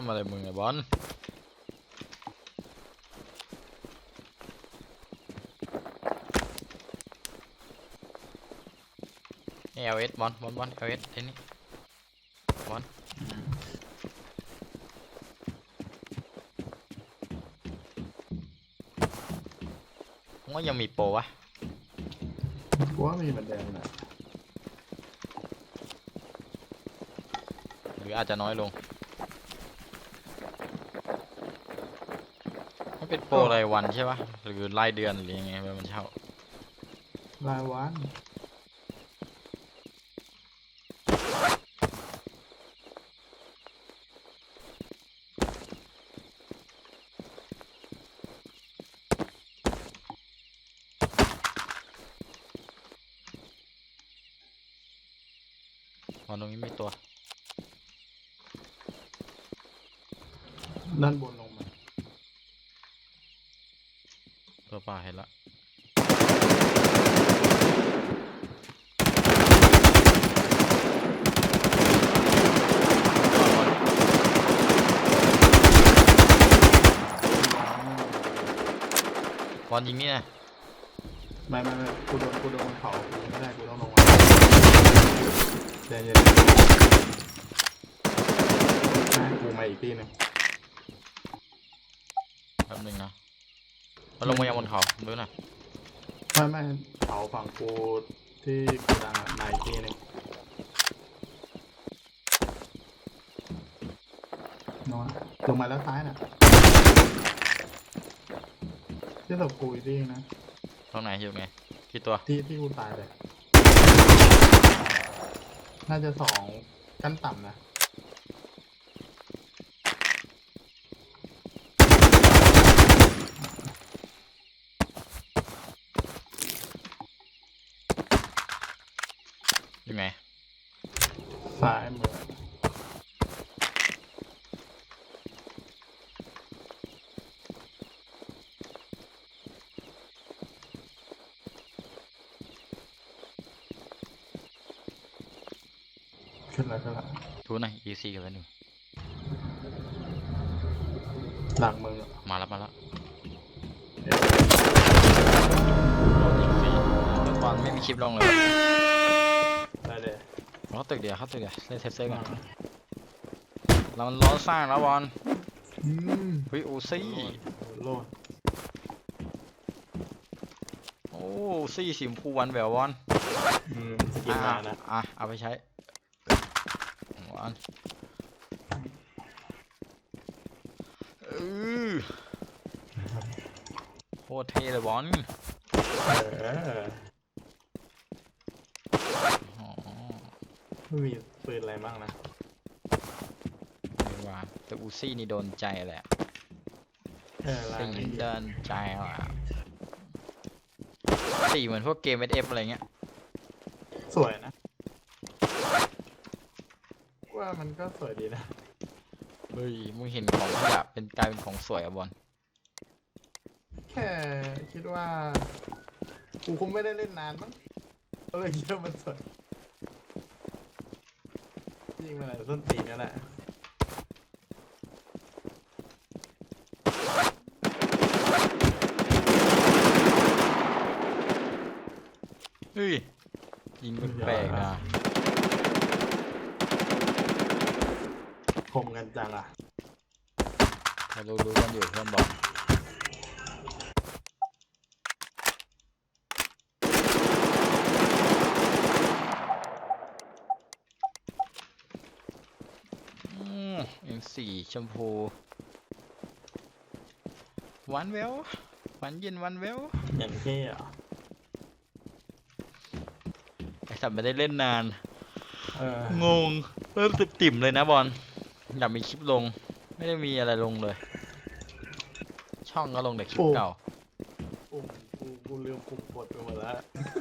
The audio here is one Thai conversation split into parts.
ำอะไรมึงอะบอลเอลเอสบอลบอลบอลเอลเอสไอ้นี่บอลผมว่ายังมีโปรวะกูว่ามีเหมือนเดิมนะหรืออาจจะน้อยลงมัน เป็นโปรรายวันใช่ปะหรือรายเดือนหรือยังไงมันเช่ารายวันบอลตรงนี้มีตัว ด้านบนลง มาตัวเปล่าเห็นละบอลยิงนี่นะไม่ไม่ไม่กูโดนกูโดนเผากูไม่ได้กูต้องลงมาเย็นเย็นให้กูมาอีกทีหนึงแป๊บนึงนะ มันลงมายังบนเขาดูหน่อยไม่ไม่เผาฝั่งกูที่กูดังอะมาอีกทีหนึงนอนลงมาแล้วซ้ายน่ะที่ศพกูอีกทีนะ ตรงไหนอยู่ไงกี่ตัวที่ที่กูตายเลยน่าจะสองขั้นต่ำนะ อยู่ไงซ้ายมือขึ้นแล้วขึ้นแล้วดูหน่อย EC กันแล้วหนึ่งหลังมือมาแล้วมาแล้วเดี๋ยว โดนยิงฟรีแล้วบอลไม่มีคลิปลงเลยวะได้เลย เข้าตึกเดียวเข้าตึกเดียวเล่นเทปเซ็กก่อนเรามันร้อนสร้างแล้วบอลอืมเฮ้ยอูซี่โลดโอ้ซี่สีชมพูหวันแหววบอลอืมสกินมานะอะเอาไปใช้บอลเออโคตรเท่เลยบอลเอออ๋อ ไม่มีปืนอะไรบ้างนะไม่ว่าแต่อูซี่นี่โดนใจแหละเออลายสีไม่เยเดิอะนใจว่ะสีเหมือนพวกเกมเอฟอะไรเงี้ย สวยนะ ว่ามันก็สวยดีนะ เฮ้ย มึงเห็นของขยะเป็นกลายเป็นของสวยอะบอล แค่คิดว่า กูคงไม่ได้เล่นนานมั้งก็เลยคิดว่ามันสวย ยิงมาไหนส้นตีนนั่นแหละเฮ้ยยิงแปลกๆนะคมกันจังอะเรารู้รู้กันอยู่เพื่อนบอลอืมเอ็ง สีชมพูหวานแววหวานเย็นหวานแววอย่างเท่อะไอสัตว์ไม่ได้เล่นนาน เอองงเริ่มสึกติ่มเลยนะบอลอยากมีคลิปลง ไม่ได้มีอะไรลงเลย ช่องก็ลงแต่คลิปเก่าปุ่มกูกูลืมปุ่มกดไปหมดแล้ว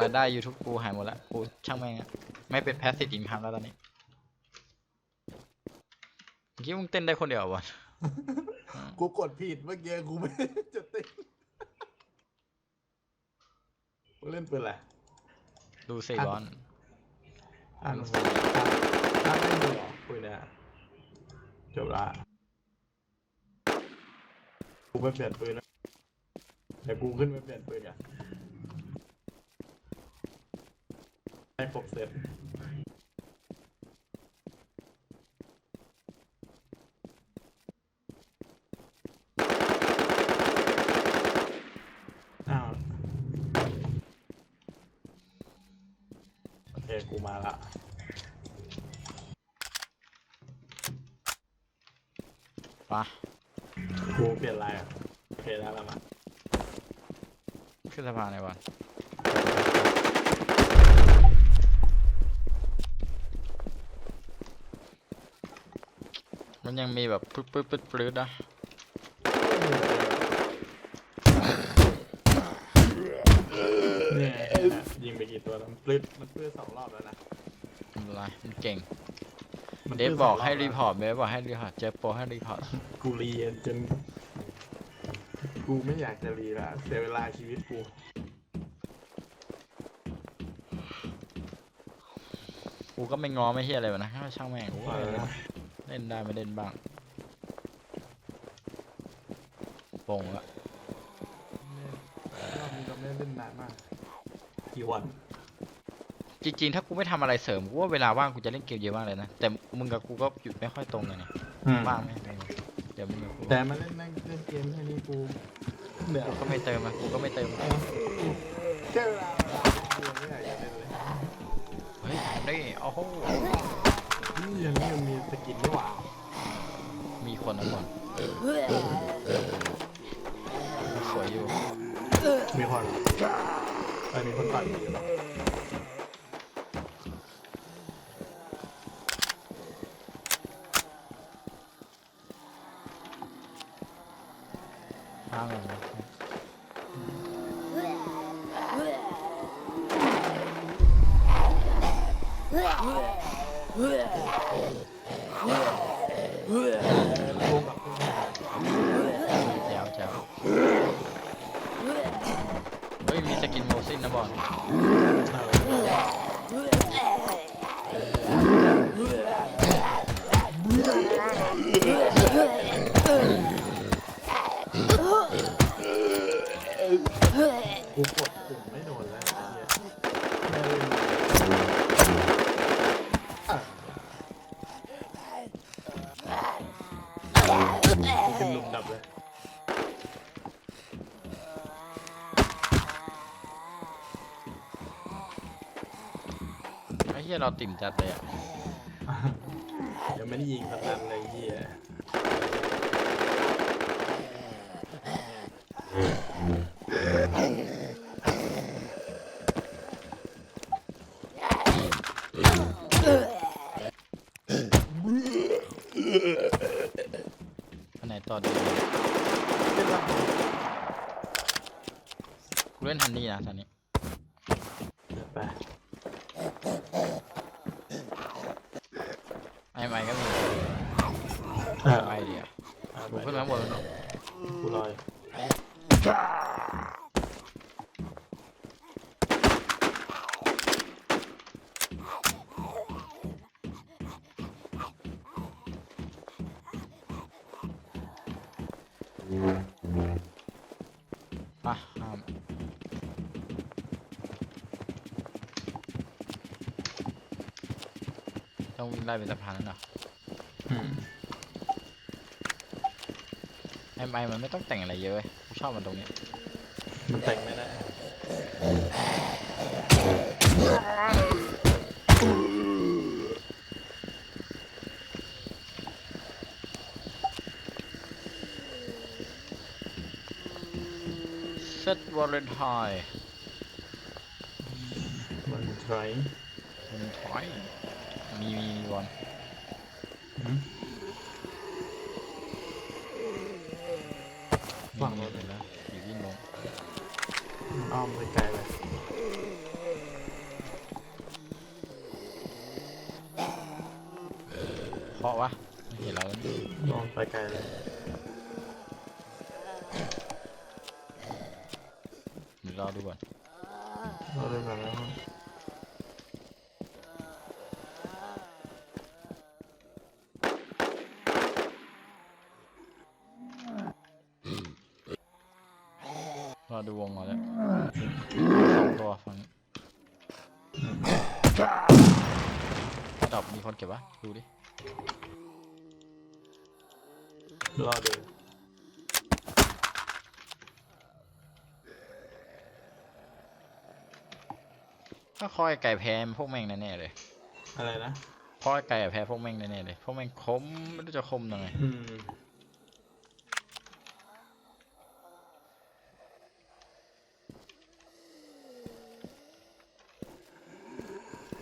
รายได้ YouTube กูหายหมดแล้วกูช่างแม่งอะไม่เป็นแพสซีฟอินคัมแล้วตอนนี้เมื่อกี้มึงเต้นได้คนเดียวเหรอวะกูกดผิดเมื่อกี้กูไม่ได้จะเต้นกูเล่นปืนอะไรดูสิบอลอ่านถ้าถ้าไม่มีหรอคุยเนี่ยจบละกูไปเปลี่ยนปืนนะเดี๋ยวกูขึ้นไปเปลี่ยนปืนอะให้ครบเสร็จอ้าว โอเคกูมาละปะกูเปลี่ยนลายอะโอเคได้แล้วมาขึ้นสะพานไหนบอลมันยังมีแบบปึ๊ดปึ๊ดปึ๊ดปึ๊ดนะ เนี่ยยิงไป กี่ตัวแล้วมันปลื้ดมันปลื้ดสองรอบแล้วนะไม่เป็นไรมันเก่ง มันเดฟบอกให้รีพอร์ตเดฟบอกให้รีพอร์ตเจฟโปรให้รีพอร์ตกูรีจน กูไม่อยากจะรีละเสียเวลาชีวิตกู กูก็ไม่งอไม่เฮียอะไรวะนะช่างแม่งกูก็เออ เล่นได้ไม่เล่นบ้างโป่งละรอบนี้เราไม่ได้เล่นนานมากกี่วัน จริงๆ ถ้ากูไม่ทำอะไรเสริมกูว่าเวลาว่างกูจะเล่นเกมเยอะมากเลยนะ แต่มึงกับกูก็หยุดไม่ค่อยตรงกันเนี่ยว่างไหมเดี๋ยวมึงกับกูแต่มาเล่นนั่งเล่นเกมแค่นี้กูเหนื่อยกูก็ไม่เติมอะกูก็ไม่เติมแค่เวลาเวลากูไม่อยากจะเล่นเลยเฮ้ยนี่โอ้โหนี่ยังไม่มีสกินนี่หว่ามีคนนะก่อนสวยอยู่มีคนเออมีคนต่อยอยู่หรอข้างกั นนะรวก่อนแจ๋วแจ๋วเฮ้ย มีสกินโมซินนะบอล กูกดปุ่มไม่โดนแล้วไอ้เหี้ยอะกูเป็นหลุมดับเลยไอ้เหี้ยเราติ่มจัดเลยอะยังไม่ได้ยิงสักนัดเลยไอ้เฮีย อันไหนต่อดี เป็นไร กูเล่นฮันนี่นะตอนนี้ เดี๋ยวไป ไอ้ไม้ก็มี เออ ไอเดีย เอา กู ไป ขึ้นมาข้างบนแล้วเนอะ กูลอย ไปะห้ามต้องวิ่งไล่เป็นสะพานแล้วเนอะอืมไอ้ไม้มันไม่ต้องแต่งอะไรเยอะเว้ยกูชอบมันตรงนี้ มันแต่งไม่ได้ ตวอลเลนไทน์มันไทรมันถอยมีมีบอลฝั่ฝั่งงโน้นี้นเลยนะอยู่วิ่งลงอ้อมไปไกลเลยเพราะวะไม่เห็นเราแล้วนี่อ้อมไปไกลเลยเดี๋ยว รอดูก่อนเราเริ่มมาแล้วราดูวงก่อนแล้วสองตัวฝั่งนี้ดอบมีคนเก็บวะดูดิ รอดู ถ้าคอยไก่แพ้พวกแม่งแน่ๆเลยอะไรนะคอยไก่อะแพ้พวกแม่งแน่ๆเลยพวกแม่งคมไม่รู้จะคมยังไงอืม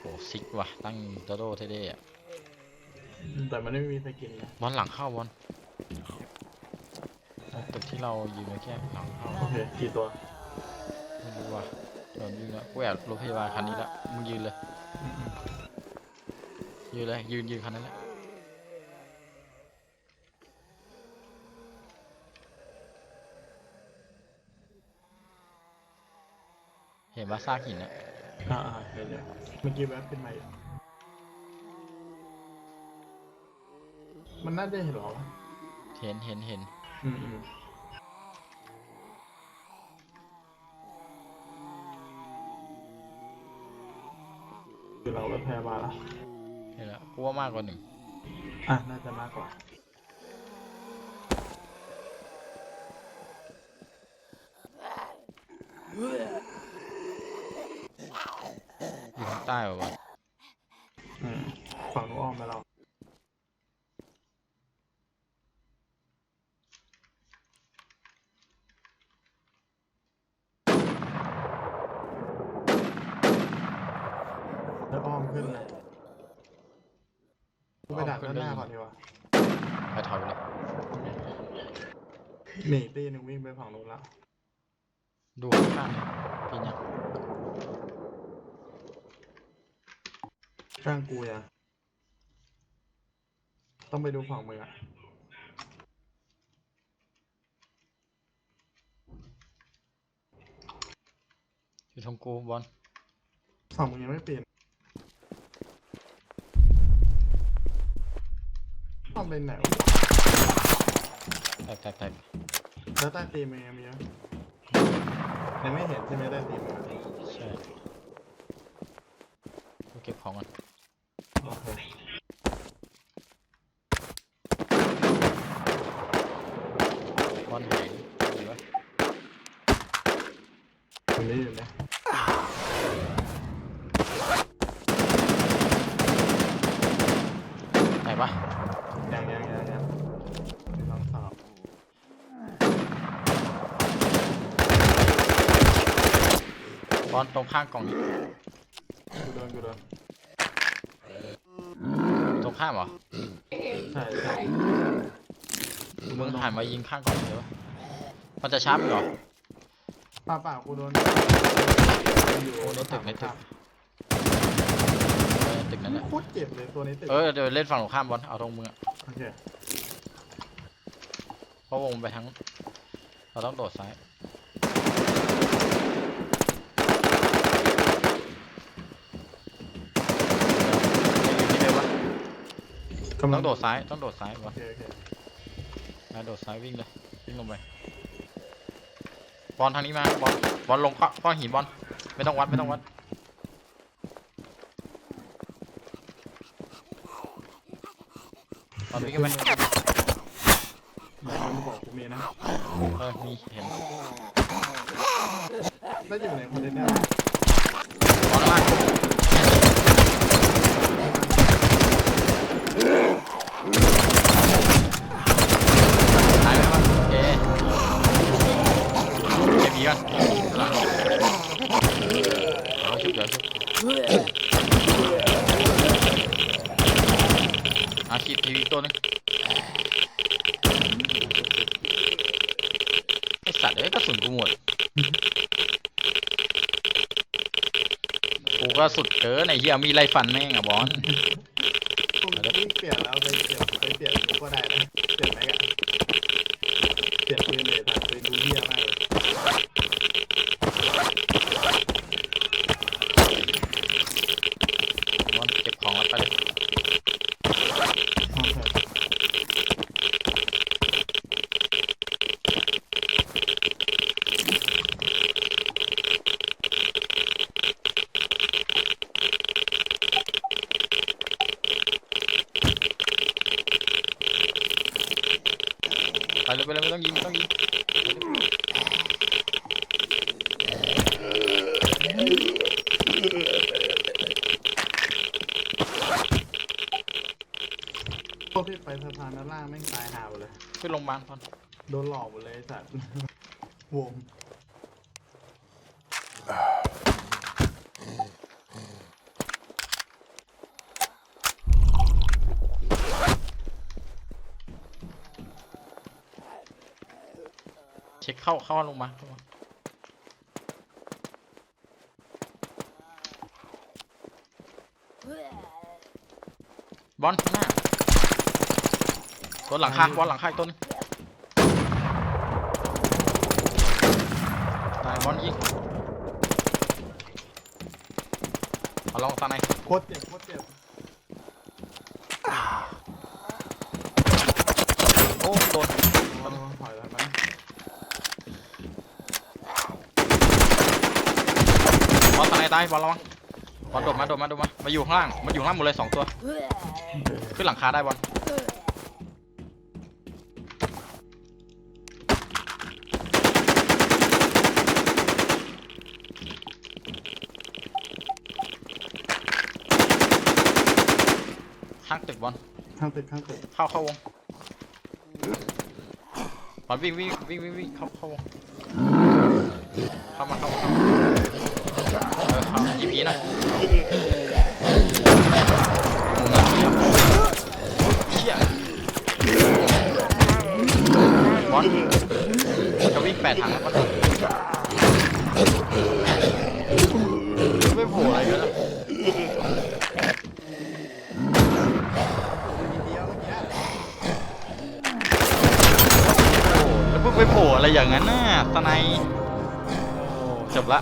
โอ้ซิกว่ะตั้งโดโดเท่ๆอะแต่มันไม่มีสกินนะบอลหลังเข้าบอลตึกที่เรายืนเมื่อกี้หลังเข้าโอเคกี่ตัวไม่รู้ว่ะ โดนยิงแล้วกูแอบรถพยาบาลคันนี้ละมึงยืนเลยอืมยืนเลยยืนยืนคันนั้นแหละเห็นว่าซากหินอะอ่าอ่าเดี๋ยวเดี๋ยวเมื่อกี้แวบขึ้นมาอยู่มันน่าจะเห็นเหรอวะเห็นเห็นเห็นอืมอื คือเราก็แพ้มาละเห็นแล้วกูว่ามากกว่าหนึ่งอะ น่าจะมากกว่า อยู่ข้างใต้ป่ะบอล อืมฝั่งนู้นอ้อมไปเราแล้ว อ้อมขึ้นเลยกูไปดักด้านหน้าก่อนดีกว่าไปถอยไปเลยหนีตีหนึ่งวิ่งไปฝั่งนู้นละดูข้างๆนี่ปีนยังข้างกูยังต้องไปดูฝั่งมึงอะอยู่ทงกูบอลฝั่งมึงยังไม่เปลี่ยน ต้องเป็นไหนวะแตกแตกแตกแล้วใต้ตีนมึงยังมีไหมยังไม่เห็นใช่ไหมใต้ตีนมึงอะใช่กูเก็บของก่อน โอเค บอลหายดีวะ อยู่นี่อยู่นี่ ไหนปะ ยังยังยังยังลองสอบ บอลตรงข้างกล่องนี้กูโดนกูโดนตรงข้ามเหรอใช่ใช่มึงหันมายิงข้างกล่องเลยวะมันจะช้ามึงเหรอเปล่าเปล่ากูโดนอยู่โอ้ในตึกในตึกเออตึกนั้นแหละโคตรเจ็บเลยตัวในตึกเออเดี๋ยวเล่นฝั่งตรงข้ามบอลเอาตรงมึงอะโอเคเพราะวงไปทั้ง เราต้องโดดซ้ายเดี๋ยวอยู่ที่เดิมวะ กำลัต้องโดดซ้ายต้องโดดซ้ายบโออลเคโอเคมาโดดซ้ายวิ่งเลยวิ่งลงไปบอลทางนี้มาบอลบอลลงก้อนก้อนหินบอลไม่ต้องวัดไม่ต้องวัดบอลวิ่งกันไหมไหนมึงบอกกูมีนะเออมีเห็นน่าจะอยู่ในคอนเทนเนอร์ กูก็สุดเจอในเฮียมีไรฟันแม่งอะบอลกูวิ่เปลี่ยนแล้วไปเปลี่ยนไปเปลี่ยนกูก็ได้นะเปลี่ยนไหมกันเปลี่ยนปืนเลยแต่ปืนดูเหี้ยมากเลย บอลเก็บของแล้วไปเลย โอเค เลยไปเลยไม่ต้องยิงไม่ต้องยิงพวกที่ไปสะพานด้านล่างแม่งตายหาหมดเลย ขึ้นโรงพยาบาลก่อน โดนหลอกหมดเลยไอ้สัตว์ วง เช็คเข้าเข้าโรงพยาบาลเข้ามาบอลข้างหน้าตัวหลังคาบอลหลังคาอีกตัวหนึงตายบอลยิงเอาลองตาในโคตรเจ็บโคตรเจ็บ โอ้โดน โอ้ถอยแล้วมัน บอล ตาในตายบอลระวังบอลโดดมาโดดมาโดดมามาอยู่ข้างล่างมาอยู่ข้างล่างหมดเลยสองตัวขึ้นหลังคาได้บอลข้างตึกบอลข้างตึกข้างตึกเข้าเข้าวงบอลวิ่งวิ่งวิ่งวิ่งวิ่งเข้าเข้าวง แปดถังแล้วบอลไม่โผล่อะไรกันแล้วมีเดียวเมื่อกี้โอ้แล้วเพิ่งไปโผล่อะไรอย่างนั้นน่ะตะไนจบละ